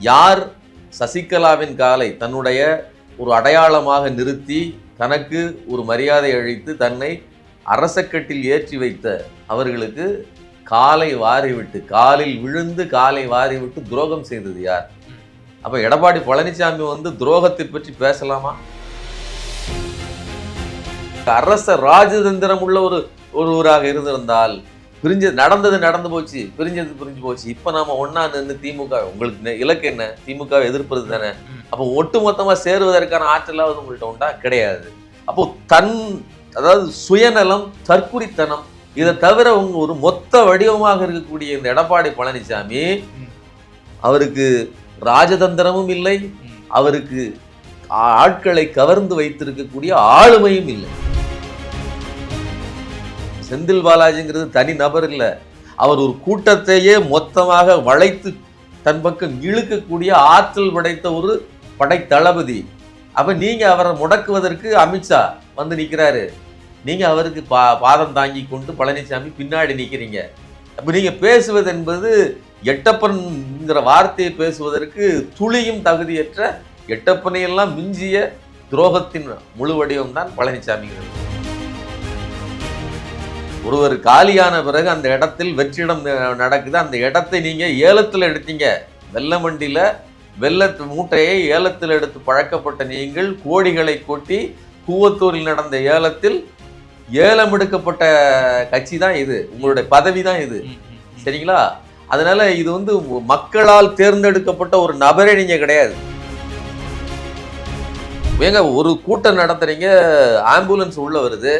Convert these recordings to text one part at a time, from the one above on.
யார் சசிகலாவின் காலை தன்னுடைய ஒரு அடையாளமாக நிறுத்தி தனக்கு ஒரு மரியாதை அழித்து தன்னை அரசக்கட்டில் ஏற்றி வைத்த அவர்களுக்கு காலை வாரிவிட்டு காலில் விழுந்து காலை வாரிவிட்டு துரோகம் செய்தது யார்? அப்போ எடப்பாடி பழனிசாமி வந்து துரோகத்தை பற்றி பேசலாமா? அரச ராஜதந்திரம் உள்ள ஒரு ஒருவராக இருந்திருந்தால் பிரிஞ்சது நடந்தது நடந்து போச்சு பிரிஞ்சது பிரிஞ்சு போச்சு. இப்ப நாம ஒண்ணா நின்று திமுக உங்களுக்கு இலக்கு என்ன? திமுக எதிர்ப்பது தானே. அப்போ ஒட்டுமொத்தமா சேருவதற்கான ஆற்றலாவது உங்கள்ட்ட உண்டா? கிடையாது. அப்போ தன் அதாவது சுயநலம் தற்குறித்தனம் இதை தவிர உங்க ஒரு மொத்த வடிவமாக இருக்கக்கூடிய இந்த எடப்பாடி பழனிசாமி. அவருக்கு ராஜதந்திரமும் இல்லை. அவருக்கு ஆட்களை கவர்ந்து வைத்திருக்கக்கூடிய ஆளுமையும் இல்லை. செந்தில் பாலாஜிங்கிறது தனி நபர் இல்லை. அவர் ஒரு கூட்டத்தையே மொத்தமாக வளைத்து தன் பக்கம் இழுக்கக்கூடிய ஆற்றல் படைத்த ஒரு படைத்தளபதி. அப்போ நீங்கள் அவரை முடக்குவதற்கு அமித்ஷா வந்து நிற்கிறாரு நீங்கள் அவருக்கு பா பாதம் தாங்கி கொண்டு பழனிசாமி பின்னாடி நிற்கிறீங்க அப்போ நீங்கள் பேசுவது என்பது எட்டப்பன்ங்கிற வார்த்தையை பேசுவதற்கு துளியும் தகுதியற்ற எட்டப்பனையெல்லாம் மிஞ்சிய துரோகத்தின் முழு வடிவம் தான் பழனிசாமிங்கிறது ஒருவர் காலியான பிறகு அந்த இடத்தில் வெற்றிடம் நடக்குது. அந்த இடத்தை நீங்க ஏலத்தில் எடுத்தீங்க. வெள்ள மண்டியில வெள்ளத்து மூட்டையை ஏலத்தில் எடுத்து பழக்கப்பட்ட நீங்கள் கோடிகளை கொட்டி கூவத்தூரில் நடந்த ஏலத்தில் ஏலம் எடுக்கப்பட்ட கட்சி தான் இது. உங்களுடைய பதவி தான் இது. சரிங்களா? அதனால இது வந்து மக்களால் தேர்ந்தெடுக்கப்பட்ட ஒரு நபரே நீங்க கிடையாது. ஏங்க ஒரு கூட்டம் நடத்துறீங்க ஆம்புலன்ஸ் உள்ள வருது.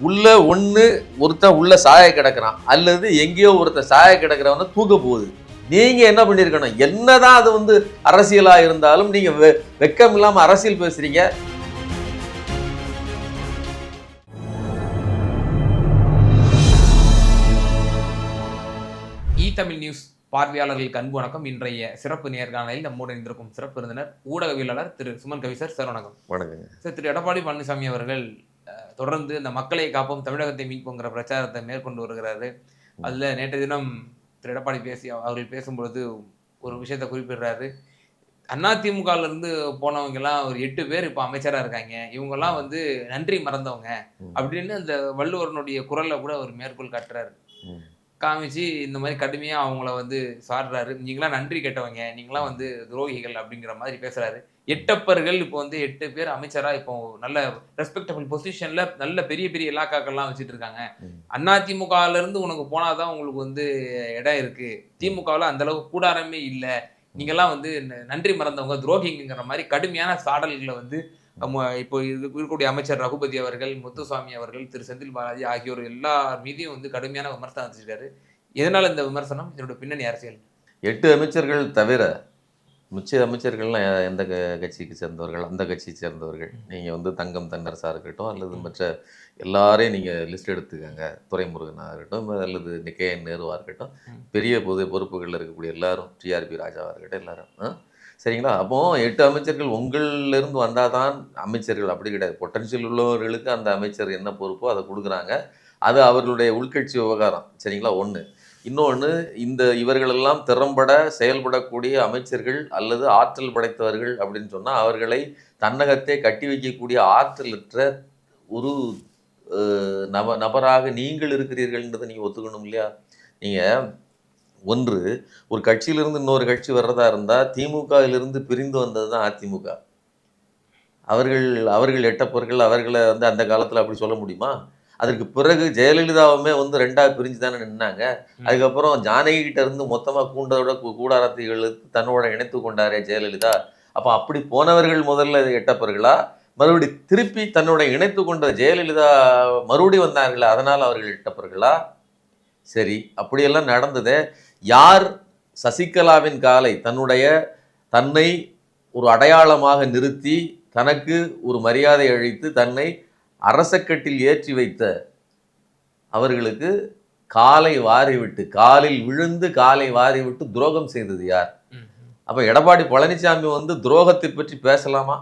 உள்ள ஒண்ணு ஒருத்தன் உள்ள சாய கிடக்குறான். அல்லது எங்கேயோ ஒருத்தன் சாய கிடக்குறவன தூக்க போகுது. நீங்க என்ன பண்ணிருக்கணும்? என்னதான் அது வந்து அரசியலா இருந்தாலும் நீங்க வெ- வெக்கம் இல்லாம அரசியல் பேசுறீங்க. இ தமிழ் நியூஸ் பார்வையாளர்களுக்கு அன்பு வணக்கம். இன்றைய சிறப்பு நேர்காணலில் நம்முடன் இருந்திருக்கும் சிறப்பு விருந்தினர் ஊடகவியலாளர் திரு சுமன் கவி சார் சார் வணக்கம். வணக்கங்க. சார் திரு எடப்பாடி பழனிசாமி அவர்கள் தொடர்ந்து இந்த மக்களை காப்போம் தமிழகத்தை மீட்போங்கிற பிரச்சாரத்தை மேற்கொண்டு வருகிறாரு. அதுல நேற்று தினம் திரு எடப்பாடி பேசி அவர்கள் பேசும்பொழுது ஒரு விஷயத்தை குறிப்பிடுறாரு. அதிமுகல இருந்து போனவங்க எல்லாம் ஒரு எட்டு பேர் இப்ப அமைச்சரா இருக்காங்க. இவங்க எல்லாம் வந்து நன்றி மறந்தவங்க. அப்படின்னு அந்த வள்ளுவரனுடைய குரல்ல கூட அவர் மேற்கோள் காட்டுறாரு. காமிச்சு இந்த மாதிரி கடுமையா அவங்கள வந்து சாடுறாரு நீங்களாம் நன்றி கெட்டவங்க. நீங்களாம் வந்து துரோகிகள் அப்படிங்கிற மாதிரி பேசுறாரு. எட்டப்பர்கள் இப்போ வந்து எட்டு பேர் அமைச்சரா இப்போ நல்ல ரெஸ்பெக்டபிள் பொசிஷன்ல நல்ல பெரிய பெரிய இலாக்காக்கள்லாம் வச்சுட்டு இருக்காங்க. ம். அதிமுகல இருந்து உனக்கு போனாதான் உங்களுக்கு வந்து இடம் இருக்கு. திமுகவில் அந்த அளவுக்கு கூடாரமே இல்லை. நீங்கெல்லாம் வந்து நன்றி மறந்தவங்க துரோகிங்கிற மாதிரி கடுமையான சாடல்களை வந்து இப்போ இது இருக்கக்கூடிய அமைச்சர் ரகுபதி அவர்கள் முத்துசாமி அவர்கள் திரு செந்தில் பாலாஜி ஆகியோர் எல்லார் மீதையும் வந்து கடுமையான விமர்சனம் வச்சிருக்காரு. எதனால இந்த விமர்சனம்? இதனோட பின்னணி அரசியல். எட்டு அமைச்சர்கள் தவிர மிச்ச அமைச்சர்கள்லாம் எந்த க- கட்சிக்கு சேர்ந்தவர்கள் அந்த கட்சியை சேர்ந்தவர்கள்? நீங்கள் வந்து தங்கம் தன்னரசாக இருக்கட்டும் அல்லது மற்ற எல்லாரையும் நீங்கள் லிஸ்ட் எடுத்துக்கங்க. துரைமுருகனாக இருக்கட்டும் அல்லது கே என் நேருவாக இருக்கட்டும். பெரிய பொது பொறுப்புகளில் இருக்கக்கூடிய எல்லாரும் டிஆர்பி ராஜாவாக இருக்கட்டும் எல்லாரும்? சரிங்களா? அப்போ எட்டு அமைச்சர்கள் உங்கள்ல இருந்து வந்தால் தான் அமைச்சர்கள் அப்படி கிடையாது. பொட்டன்ஷியல் உள்ளவர்களுக்கு அந்த அமைச்சர் என்ன பொறுப்போ அதை கொடுக்குறாங்க. அது அவர்களுடைய உள்கட்சி விவகாரம். சரிங்களா? ஒன்று இன்னொன்று இந்த இவர்களெல்லாம் திறம்பட செயல்படக்கூடிய அமைச்சர்கள் அல்லது ஆற்றல் படைத்தவர்கள் அப்படின்னு சொன்னால் அவர்களை தன்னகத்தே கட்டி வைக்கக்கூடிய ஆற்றலற்ற ஒரு நப நபராக நீங்கள் இருக்கிறீர்கள்ன்றதை நீங்கள் ஒத்துக்கணும் இல்லையா? நீங்கள் ஒன்று ஒரு கட்சியிலிருந்து இன்னொரு கட்சி வர்றதா இருந்தால் திமுகவிலிருந்து பிரிந்து வந்தது தான் அதிமுக. அவர்கள் அவர்கள் எட்டப்பவர்கள் அவர்களை வந்து அந்த காலத்தில் அப்படி சொல்ல முடியுமா? அதற்கு பிறகு ஜெயலலிதாவுமே வந்து ரெண்டா பிரிஞ்சு தானே நின்னாங்க அதுக்கப்புறம் ஜானகி கிட்ட இருந்து மொத்தமா கூண்டோட கூ- கூடாரத்தை இழுத்து தன்னோட இணைத்து கொண்டாரே ஜெயலலிதா. அப்ப அப்படி போனவர்கள் முதல்ல எட்டப்பர்களா மறுபடி திருப்பி தன்னோட இணைத்து கொண்ட ஜெயலலிதா மறுபடி வந்தார்களா அதனால் அவர்கள் எட்டப்பர்களா சரி அப்படியெல்லாம் நடந்ததே. யார் சசிகலாவின் காலை தன்னுடைய தன்னை ஒரு அடையாளமாக நிறுத்தி தனக்கு ஒரு மரியாதை அளித்து தன்னை அரசக்கட்டில் ஏற்றி வைத்த அவர்களுக்கு காலை வாரிவிட்டு காலில் விழுந்து காலை வாரிவிட்டு துரோகம் செய்தது யார்? அப்போ அப்ப எடப்பாடி பழனிசாமி வந்து துரோகத்தை பற்றி பேசலாமா?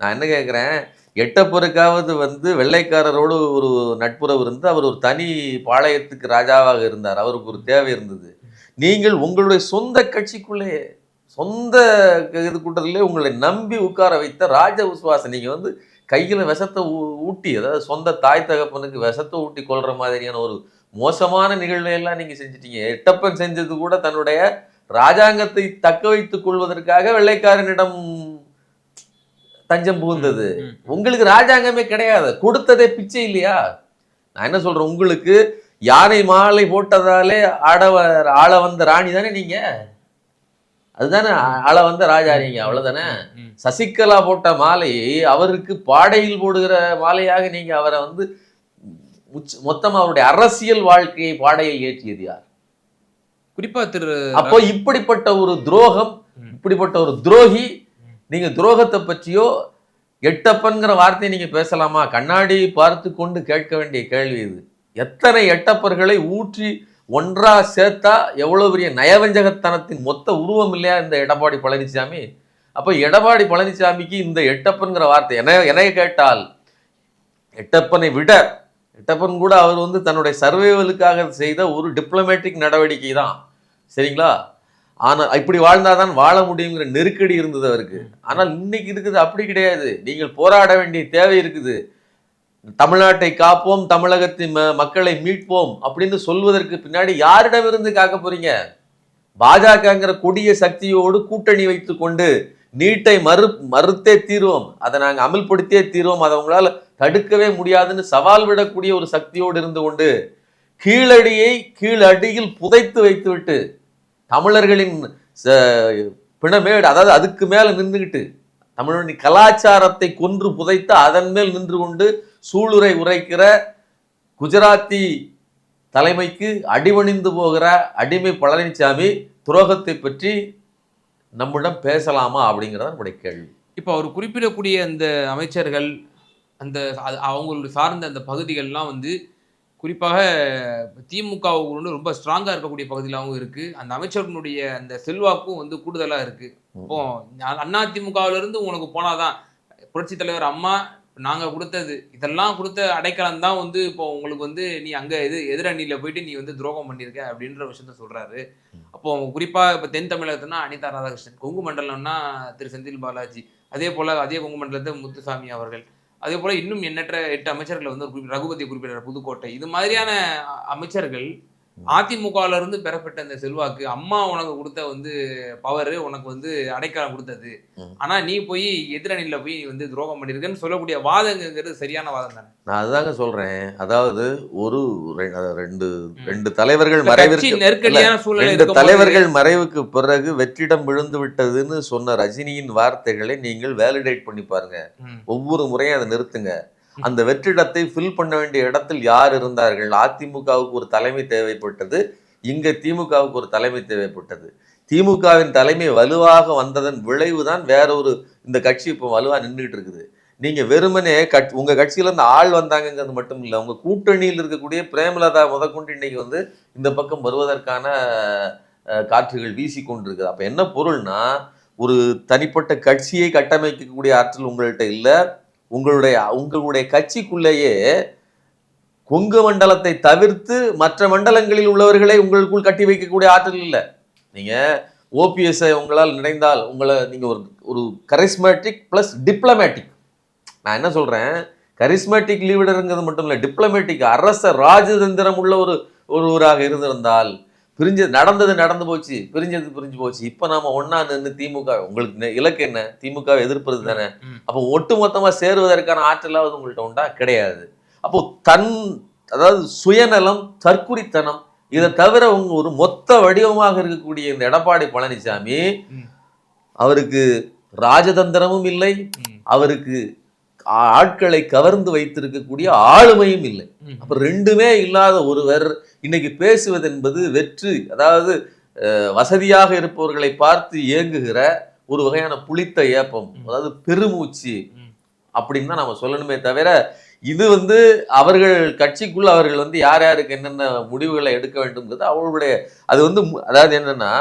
நான் என்ன கேட்குறேன் எட்டப்பருக்காவது வந்து வெள்ளைக்காரரோடு ஒரு நட்புறவு இருந்து அவர் ஒரு தனி பாளையத்துக்கு ராஜாவாக இருந்தார். அவருக்கு ஒரு தேவை இருந்தது. நீங்கள் உங்களுடைய சொந்த கட்சிக்குள்ளே சொந்த இது கூட்டத்திலே உங்களை நம்பி உட்கார வைத்த ராஜ விசுவாசம் நீங்கள் வந்து கையில விஷத்தை ஊட்டி அதாவது சொந்த தாய் தகப்பனுக்கு விஷத்தை ஊட்டி கொள்ற மாதிரியான ஒரு மோசமான நிகழ்வை எல்லாம் நீங்க செஞ்சிட்டீங்க. எட்டப்பன் செஞ்சது கூட தன்னுடைய ராஜாங்கத்தை தக்க வைத்துக் கொள்வதற்காக வெள்ளைக்காரனிடம் தஞ்சம் புகுந்தது. உங்களுக்கு ராஜாங்கமே கிடையாது. கொடுத்ததே பிச்சை இல்லையா? நான் என்ன சொல்றேன்? உங்களுக்கு யானை மாலை போட்டதாலே ஆட ஆள வந்த ராணி தானே நீங்க? அதுதானே ஆள வந்த ராஜா நீங்க அவ்வளவுதானே. சசிகலா போட்ட மாலையை அவருக்கு பாடையில் போடுகிற மாலையாக நீங்க அவரை வந்து உச்ச- மொத்தமா அவருடைய அரசியல் வாழ்க்கையை பாடையில் ஏற்றியது யார்? குறிப்பா திரு அப்போ இப்படிப்பட்ட ஒரு துரோகம். இப்படிப்பட்ட ஒரு துரோகி நீங்க துரோகத்தை பற்றியோ எட்டப்பன்கிற வார்த்தையை நீங்க பேசலாமா? கண்ணாடி பார்த்து கொண்டு கேட்க வேண்டிய கேள்வி இது. எத்தனை எட்டப்பர்களை ஊற்றி ஒன்றா சேர்த்தா எவ்வளவு பெரிய நயவஞ்சகத்தனத்தின் மொத்த உருவம் இல்லையா இந்த எடப்பாடி பழனிசாமி அப்ப எடப்பாடி பழனிசாமிக்கு இந்த எட்டப்பன்கிற வார்த்தை என என கேட்டால் எட்டப்பனை விட எட்டப்பன் கூட அவர் வந்து தன்னுடைய சர்வைவலுக்காக செய்த ஒரு டிப்ளமேட்டிக் நடவடிக்கை தான். சரிங்களா? ஆனால் இப்படி வாழ்ந்தாதான் வாழ முடியுங்கிற நெருக்கடி இருந்தது அவருக்கு. ஆனால் இன்னைக்கு இருக்குது அப்படி கிடையாது. நீங்கள் போராட வேண்டிய தேவை இருக்குது. தமிழ்நாட்டை காப்போம் தமிழகத்தின் ம- மக்களை மீட்போம் அப்படின்னு சொல்வதற்கு பின்னாடி யாரிடமிருந்து காக்க போறீங்க? பாஜகங்கிற கொடிய சக்தியோடு கூட்டணி வைத்து கொண்டு நீட்டை மறு மறுத்தே தீர்வோம். அதை நாங்கள் அமல்படுத்தியே தீர்வோம். அதை உங்களால் தடுக்கவே முடியாதுன்னு சவால் விடக்கூடிய ஒரு சக்தியோடு இருந்து கொண்டு கீழடியை கீழடியில் புதைத்து வைத்துவிட்டு தமிழர்களின் ச- பிணமேடு அதாவது அதுக்கு மேலே நின்றுக்கிட்டு தமிழனின் கலாச்சாரத்தை கொன்று புதைத்து அதன் மேல் நின்று கொண்டு சூளுரை உரைக்கிற குஜராத்தி தலைமைக்கு அடிபணிந்து போகிற அடிமை பழனிசாமி துரோகத்தை பற்றி நம்மிடம் பேசலாமா அப்படிங்கிறத நம்முடைய கேள்வி. இப்போ அவர் குறிப்பிடக்கூடிய அந்த அமைச்சர்கள் அந்த அவங்களுடைய சார்ந்த அந்த பகுதிகள்லாம் வந்து குறிப்பாக திமுகவுக்கு ரொம்ப ஸ்ட்ராங்காக இருக்கக்கூடிய பகுதியிலாகவும் இருக்கு. அந்த அமைச்சர்களுடைய அந்த செல்வாக்கும் வந்து கூடுதலாக இருக்கு. இப்போ அண்ணா இருந்து உனக்கு போனாதான் புரட்சி தலைவர் அம்மா நாங்கள் கொடுத்தது. இதெல்லாம் கொடுத்த அடைக்கலம் தான் வந்து இப்போ உங்களுக்கு வந்து நீ அங்கே எது எதிரணியில் போயிட்டு நீ வந்து துரோகம் பண்ணியிருக்க அப்படின்ற விஷயத்த சொல்கிறாரு அப்போ குறிப்பாக இப்போ தென் தமிழகத்துனா அனிதா ராதாகிருஷ்ணன். கொங்கு மண்டலம்னா திரு செந்தில் பாலாஜி. அதே போல் அதே கொங்கு மண்டலத்தை முத்துசாமி அவர்கள். அதே போல் இன்னும் எண்ணற்ற எட்டு அமைச்சர்கள் வந்து குறிப்பிட்ட- ரகுபதி குறிப்பிட்ட புதுக்கோட்டை. இது மாதிரியான அமைச்சர்கள் அதிமுகல இருந்து பெறப்பட்ட அந்த செல்வாக்கு அம்மா உனக்கு கொடுத்த வந்து பவர் உனக்கு வந்து அடைக்கலம் கொடுத்தது. ஆனா நீ போய் எதிரணியில போய் வந்து துரோகம் பண்ணிருக்கன்னு சொல்லக்கூடிய வாதங்கிறது சரியான வாதம் தானே? நான் அதுதாங்க சொல்றேன். அதாவது ஒரு ரெண்டு. ரெண்டு தலைவர்கள் மறைவிற்கு நெருக்கடியான சூழ்நிலை தலைவர்கள் மறைவுக்கு பிறகு வெற்றிடம் விழுந்து விட்டதுன்னு சொன்ன ரஜினியின் வார்த்தைகளை நீங்கள் வேலிடேட் பண்ணி பாருங்க. ஒவ்வொரு முறையும் அதை நிறுத்துங்க. அந்த வெற்றிடத்தை ஃபில் பண்ண வேண்டிய இடத்தில் யார் இருந்தார்கள்? அதிமுகவுக்கு ஒரு தலைமை தேவைப்பட்டது இங்கே திமுகவுக்கு ஒரு தலைமை தேவைப்பட்டது. திமுகவின் தலைமை வலுவாக வந்ததன் விளைவுதான் வேற ஒரு இந்த கட்சி இப்போ வலுவாக நின்றுட்டு இருக்குது. நீங்கள் வெறுமனே கட் உங்கள் கட்சியிலேருந்து ஆள் வந்தாங்கங்கிறது மட்டும் இல்லை உங்கள் கூட்டணியில் இருக்கக்கூடிய பிரேமலதா முதற்கொண்டு இன்னைக்கு வந்து இந்த பக்கம் வருவதற்கான காற்றுகள் வீசி கொண்டிருக்குது அப்போ என்ன பொருள்னா ஒரு தனிப்பட்ட கட்சியை கட்டமைக்கக்கூடிய ஆற்றல் உங்கள்கிட்ட இல்லை உங்களுடைய உங்களுடைய கட்சிக்குள்ளேயே கொங்கு மண்டலத்தை தவிர்த்து மற்ற மண்டலங்களில் உள்ளவர்களை உங்களுக்குள் கட்டி வைக்கக்கூடிய ஆற்றல் இல்லை. நீங்கள் ஓபிஎஸ்ஐ உங்களால் நினைந்தால் உங்களை நீங்கள் ஒரு ஒரு கரிஸ்மேட்டிக் ப்ளஸ் டிப்ளமேட்டிக் நான் என்ன சொல்கிறேன் கரிஸ்மேட்டிக் லீடருங்கிறது மட்டும் இல்லை டிப்ளமேட்டிக் அரச ராஜதந்திரம் உள்ள ஒரு ஒருவராக இருந்திருந்தால் பிரிஞ்சது நடந்தது நடந்து போச்சு பிரிஞ்சது பிரிஞ்சு போச்சு. இப்போ நாம ஒண்ணா நின்று திமுக உங்களுக்கு இலக்கு என்ன? திமுக எதிர்ப்பது தானே. அப்போ ஒட்டுமொத்தமா சேருவதற்கான ஆற்றலாவது உங்கள்ட்ட உண்டா? கிடையாது. அப்போ தன் அதாவது சுயநலம் தற்குறித்தனம் இதை தவிர உங்க ஒரு மொத்த வடிவமாக இருக்கக்கூடிய இந்த எடப்பாடி பழனிசாமி. அவருக்கு ராஜதந்திரமும் இல்லை அவருக்கு ஆட்களை கவர்ந்து வைத்திருக்கக்கூடிய ஆளுமையும் இல்லை. அப்ப ரெண்டுமே இல்லாத ஒருவர் இன்னைக்கு பேசுவது என்பது வெற்றி அதாவது வசதியாக இருப்பவர்களை பார்த்து இயங்குகிற ஒரு வகையான புளித்த ஏப்பம். அதாவது பெருமூச்சு. அப்படின்னு தான் நம்ம சொல்லணுமே தவிர இது வந்து அவர்கள் கட்சிக்குள்ள அவர்கள் வந்து யார் யாருக்கு என்னென்ன முடிவுகளை எடுக்க வேண்டும்ங்கிறது அவர்களுடைய அது வந்து அதாவது என்னன்னா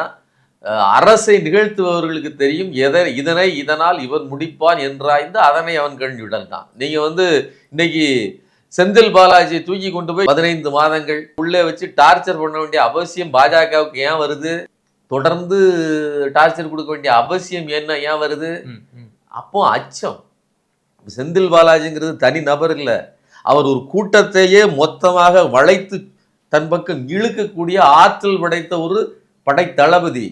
அரசை நிகழ்த்துபவர்களுக்கு தெரியும். எதை இதனை இதனால் இவன் முடிப்பான் என்றாய்ந்து அதனை அவன் கண் விடல் தான் நீங்க வந்து இன்னைக்கு செந்தில் பாலாஜியை தூக்கி கொண்டு போய் பதினைந்து மாதங்கள் உள்ளே வச்சு டார்ச்சர் பண்ண வேண்டிய அவசியம் பாஜகவுக்கு ஏன் வருது? தொடர்ந்து டார்ச்சர் கொடுக்க வேண்டிய அவசியம் என்ன ஏன் வருது. அப்போ அச்சம். செந்தில் பாலாஜிங்கிறது தனி நபர் இல்லை. அவர் ஒரு கூட்டத்தையே மொத்தமாக வளைத்து தன் பக்கம் இழுக்கக்கூடிய ஆற்றல் படைத்த ஒரு படைத்தளபதி.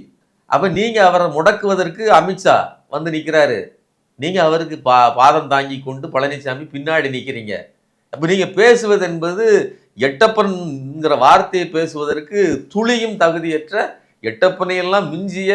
அப்போ நீங்கள் அவரை முடக்குவதற்கு அமித்ஷா வந்து நிற்கிறாரு நீங்கள் அவருக்கு பா பாதம் தாங்கி கொண்டு பழனிசாமி பின்னாடி நிற்கிறீங்க அப்போ நீங்கள் பேசுவது என்பது எட்டப்பன்ங்கிற வார்த்தையை பேசுவதற்கு துளியும் தகுதியற்ற எட்டப்பனையெல்லாம் மிஞ்சிய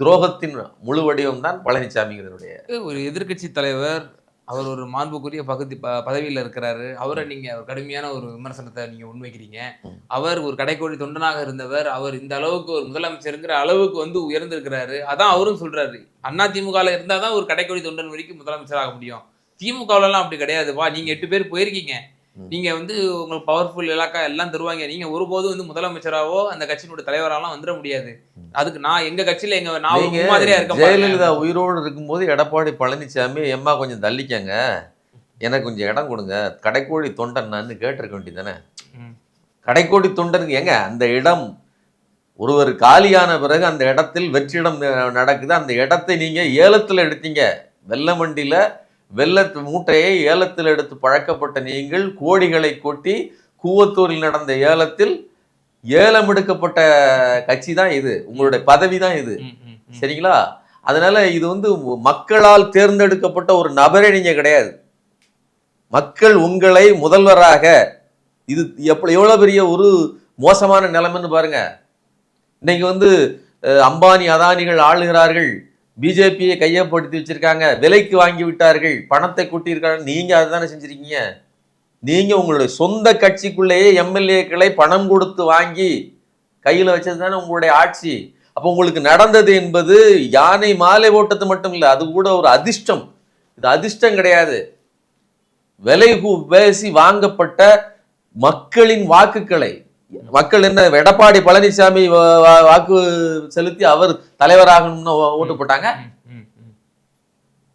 துரோகத்தின் முழு வடிவம் தான் பழனிசாமிங்கிறதுடைய ஒரு எதிர்க்கட்சி தலைவர் அவர் ஒரு மாண்புக்குரிய பகுதி ப- பதவியில இருக்கிறாரு. அவரை நீங்க ஒரு கடுமையான ஒரு விமர்சனத்தை நீங்க முன்வைக்கிறீங்க. அவர் ஒரு கடைக்கோடி தொண்டனாக இருந்தவர். அவர் இந்த அளவுக்கு ஒரு முதலமைச்சருங்கிற அளவுக்கு வந்து உயர்ந்திருக்கிறாரு. அதான் அவரும் சொல்றாரு. அண்ணா திமுகல இருந்தா தான் ஒரு கடைக்கோடி தொண்டன் வரைக்கும் முதலமைச்சர் ஆக முடியும். திமுகவுல எல்லாம் அப்படி கிடையாதுப்பா நீங்க எட்டு பேர் போயிருக்கீங்க. நீங்க வந்து உங்களுக்கு பவர்ஃபுல் இலாக்கா எல்லாம் தருவாங்க. நீங்க ஒருபோதும் வந்து முதலமைச்சராவோ அந்த கட்சியினுடைய தலைவராலாம் வந்துட முடியாது. அதுக்கு நான் எங்க கட்சியில எங்க நான் முன்மாதிரியா இருக்க. ஜெயலலிதா உயிரோடு இருக்கும்போது எடப்பாடி பழனிசாமி எம்மா கொஞ்சம் தள்ளிக்கங்க. எனக்கு கொஞ்சம் இடம் கொடுங்க. கடைக்கோடி தொண்டன் நான் கேட்டிருக்க வேண்டியதானே ம். கடைக்கோடி தொண்டனுக்கு ஏங்க அந்த இடம் ஒருவர் காலியான பிறகு அந்த இடத்தில் வெற்றிடம் நடக்குது. அந்த இடத்தை நீங்க ஏலத்துல எடுத்தீங்க. வெள்ளமண்டியில வெள்ளத்து மூட்டையை ஏலத்தில் எடுத்து பழக்கப்பட்ட நீங்கள் கோடிகளை கொட்டி கூவத்தூரில் நடந்த ஏலத்தில் ஏலம் எடுக்கப்பட்ட கட்சி தான் இது. உங்களுடைய பதவி தான் இது. சரிங்களா? அதனால இது வந்து மக்களால் தேர்ந்தெடுக்கப்பட்ட ஒரு நபரே நீங்க கிடையாது. மக்கள் உங்களை முதல்வராக இது எப்படி எவ்வளவு பெரிய ஒரு மோசமான நிலைமைன்னு பாருங்க. இன்னைக்கு வந்து அம்பானி அதானிகள் ஆளுகிறார்கள். பிஜேபியை கையப்படுத்தி வச்சிருக்காங்க விலைக்கு வாங்கி விட்டார்கள். பணத்தை கூட்டியிருக்காங்க நீங்க அதுதானே செஞ்சிருக்கீங்க? நீங்க உங்களுடைய சொந்த கட்சிக்குள்ளேயே எம்எல்ஏக்களை பணம் கொடுத்து வாங்கி கையில் வச்சது தானே உங்களுடைய ஆட்சி. அப்போ உங்களுக்கு நடந்தது என்பது யானை மாலை ஓட்டத்து மட்டும் இல்லை அது கூட ஒரு அதிர்ஷ்டம். இது அதிர்ஷ்டம் கிடையாது. விலை பேசி வாங்கப்பட்ட மக்களின் வாக்குகளை மக்கள் என்ன எடப்பாடி பழனிசாமி வாக்கு செலுத்தி அவர் தலைவராகணும்னு ஓட்டு போட்டாங்க.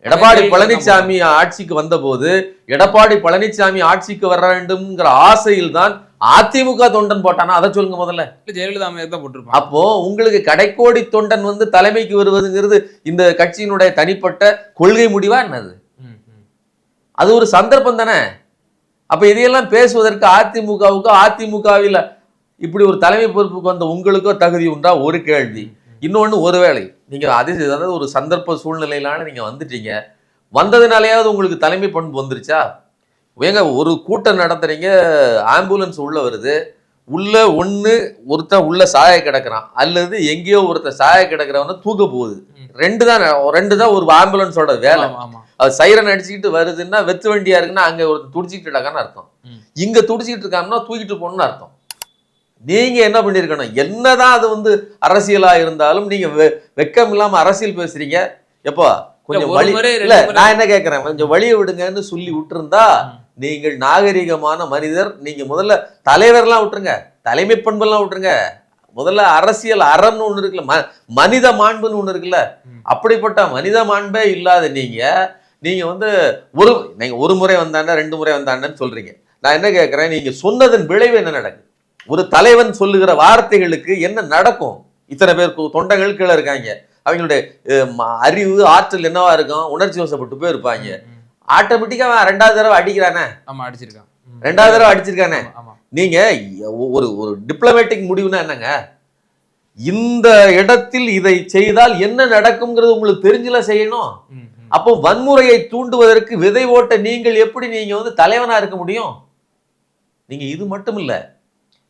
எடப்பாடி பழனிசாமி ஆட்சிக்கு வந்தபோது எடப்பாடி பழனிசாமி ஆட்சிக்கு வர வேண்டும்ங்கிற ஆசையில் தான் அதிமுக தொண்டன் போட்டானா? அதை சொல்லுங்க முதல்ல. ஜெயலலிதா அம்மையார் தான் போட்டிருப்பாங்க. அப்போ உங்களுக்கு கடைக்கோடி தொண்டன் வந்து தலைமைக்கு வருவதுங்கிறது இந்த கட்சியினுடைய தனிப்பட்ட கொள்கை முடிவா என்னது. அது ஒரு சந்தர்ப்பம் தானே. அப்ப இதையெல்லாம் பேசுவதற்கு அதிமுகவுக்கு அதிமுகவில் இப்படி ஒரு தலைமை பொறுப்புக்கு வந்த உங்களுக்கோ தகுதி உண்டா? ஒரு கேள்வி. இன்னொன்னு ஒருவேளை நீங்க அது அதாவது ஒரு சந்தர்ப்ப சூழ்நிலையிலான நீங்க வந்துட்டீங்க. வந்ததுனாலயாவது உங்களுக்கு தலைமை பண்பு வந்துருச்சா? ஏங்க ஒரு கூட்டம் நடத்துறீங்க ஆம்புலன்ஸ் உள்ள வருது. உள்ள ஒண்ணு ஒருத்தன் உள்ள சாய கிடக்குறான். அல்லது எங்கேயோ ஒருத்தன் சாய கிடக்குறவன தூக்க போகுது. ரெண்டு தான் ரெண்டு தான் ஒரு ஆம்புலன்ஸோட வேலை. அது சைரன் அடிச்சுக்கிட்டு வருதுன்னா வெத்து வண்டியா இருக்குன்னா அங்க ஒரு துடிச்சிக்கிட்டு இருக்கான்னு அர்த்தம். இங்க துடிச்சிக்கிட்டு இருக்காங்கன்னா தூக்கிட்டு போகணும்னு அர்த்தம். நீங்க என்ன பண்ணிருக்கணும்? என்னதான் அது வந்து அரசியலா இருந்தாலும் நீங்க வெ- வெக்கம் இல்லாம அரசியல் பேசுறீங்க. எப்போ கொஞ்சம் வழி இல்ல. நான் என்ன கேக்குறேன்? கொஞ்சம் வழியை விடுங்கன்னு சொல்லி விட்டுருந்தா. நீங்கள் நாகரிகமான மனிதர். நீங்க முதல்ல தலைவர்லாம் விட்டுருங்க. தலைமை பண்பெல்லாம் விட்டுருங்க. முதல்ல அரசியல் அறம்னு ஒண்ணு இருக்குல்ல ம- மனித மாண்புன்னு ஒண்ணு இருக்குல்ல. அப்படிப்பட்ட மனித மாண்பே இல்லாத நீங்க நீங்க வந்து ஒரு நீங்க ஒரு முறை வந்தாண்ட ரெண்டு முறை வந்தாண்டன்னு சொல்றீங்க. நான் என்ன கேட்கிறேன் நீங்க சொன்னதன் விளைவு என்ன நடக்கும் ஒரு தலைவன் சொல்லுகிற வார்த்தைகளுக்கு என்ன நடக்கும்? இத்தனை பேர் கு- தொண்டர்கள் கீழே இருக்காங்க. அவங்களுடைய அறிவு ஆற்றல் என்னவா இருக்கும்? உணர்ச்சி வசப்பட்டு போய் இருப்பாங்க. ஆட்டோமேட்டிக்கா அவன் ரெண்டாவது தடவை அடிக்கிறானே? ஆமா அடிச்சிருக்கான். ரெண்டாவது தடவை அடிச்சிருக்கானே. நீங்க ஒரு ஒரு டிப்ளமேட்டிக் முடிவுனா என்னங்க? இந்த இடத்தில் இதை செய்தால் என்ன நடக்கும்ங்கிறது உங்களுக்கு தெரிஞ்சுல செய்யணும். அப்போ வன்முறையை தூண்டுவதற்கு விதை ஓட்ட நீங்கள் எப்படி நீங்க வந்து தலைவனா இருக்க முடியும்? நீங்க இது மட்டும் இல்ல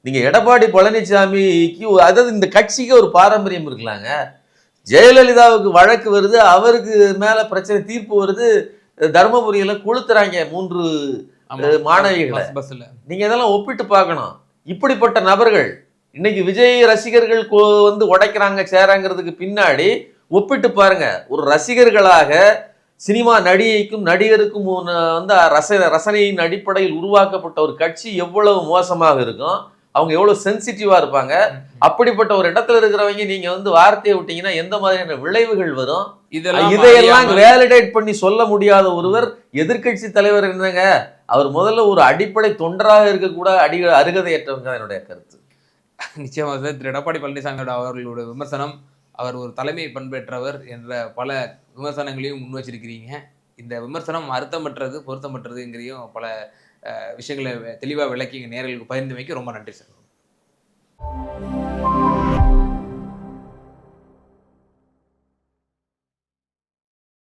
நீங்க எடப்பாடி பழனிசாமிக்கு அதாவது இந்த கட்சிக்கு ஒரு பாரம்பரியம் இருக்கலாங்க. ஜெயலலிதாவுக்கு வழக்கு வருது அவருக்கு மேல பிரச்சனை தீர்ப்பு வருது தர்மபுரியில கொளுத்துறாங்க மூன்று. மாணவிகளை. பஸ் பஸ்ல. நீங்க இதெல்லாம் ஒப்பிட்டு பார்க்கணும். இப்படிப்பட்ட நபர்கள் இன்னைக்கு விஜய் ரசிகர்கள் வந்து உடைக்கிறாங்க சேராங்கிறதுக்கு பின்னாடி ஒப்பிட்டு பாருங்க. ஒரு ரசிகர்களாக சினிமா நடிகைக்கும் நடிகருக்கும் வந்து ரச ரசனையின் அடிப்படையில் உருவாக்கப்பட்ட ஒரு கட்சி எவ்வளவு மோசமாக இருக்கும். அவங்க எவ்வளவு சென்சிட்டிவா இருப்பாங்க. அப்படிப்பட்ட ஒரு இடத்துல இருக்கிறவங்க நீங்க வந்து வார்த்தையை விட்டீங்கன்னா எந்த மாதிரியான விளைவுகள் வரும்? இதெல்லாம் இதையெல்லாம் வேலிடேட் பண்ணி சொல்ல முடியாத ஒருவர் எதிர்க்கட்சி தலைவர் என்னங்க? அவர் முதல்ல ஒரு அடிப்படை தொண்டராக இருக்கக்கூட அடி அருகதையற்றவங்க தான் என்னுடைய கருத்து. நிச்சயமாக சார். திரு எடப்பாடி பழனிசாமியோட அவர்களோட விமர்சனம் அவர் ஒரு தலைமை பண்பேற்றவர் என்ற பல விமர்சனங்களையும் முன் வச்சிருக்கிறீங்க. இந்த விமர்சனம் அர்த்தமற்றது பொருத்தமற்றதுங்கிறையும் பல விஷயங்களை தெளிவாக விளக்கி நேர்களுக்கு பகிர்ந்து வைக்க ரொம்ப நன்றி சார்.